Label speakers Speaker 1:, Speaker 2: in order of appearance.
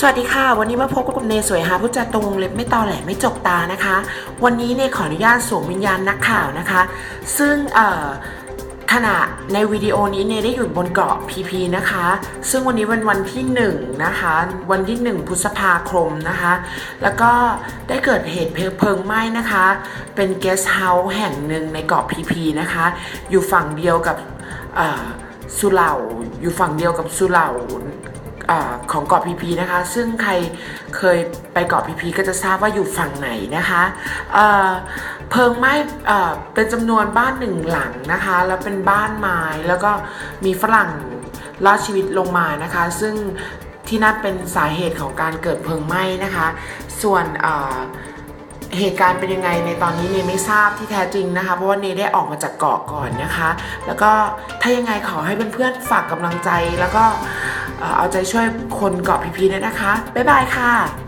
Speaker 1: สวัสดีค่ะ วันนี้มาพบกับเนสวยหาผู้จัดตรงวงเล็บไม่ตอแหลไม่จกตานะคะ วันนี้เนยขออนุญาตสวมวิญญาณนักข่าวนะคะ ซึ่งเอ่อขณะในวิดีโอนี้เนยได้อยู่บนเกาะพีพีนะคะ ซึ่งวันนี้เป็นวันที่1นะคะวันที่ 1พฤษภาคมนะคะ แล้วก็ได้เกิดเหตุเพลิงไหม้นะคะ เป็นเกสต์เฮาส์แห่งหนึ่งในเกาะพีพีนะคะ อยู่ฝั่งเดียวกับสุเหร่าอยู่ฝั่งเดียวกับสุเหร่า อของเกาะพีพีนะคะ ซึ่งใครเคยไปเกาะพีพีก็จะทราบว่าอยู่ฝั่งไหนนะคะเเพลิงไหม้เป็นจำนวนบ้านหนึ่งหลังนะคะ แล้วเป็นบ้านไม้แล้วก็มีฝรั่งรอดชีวิตลงมานะคะ ซึ่งที่นั่นเป็นสาเหตุของการเกิดเพลิงไหม้นะคะ ส่วนเหตุการณ์เป็นยังไงในตอนนี้เนยไม่ทราบที่แท้จริงนะคะ เพราะว่าเนยได้ออกมาจากเกาะก่อนนะคะ แล้วก็ถ้ายังไงขอให้เพื่อนๆฝากกำลังใจแล้วก็ เอาใจช่วยคนเกาะพีพีด้วยนะคะ บ๊ายบายค่ะ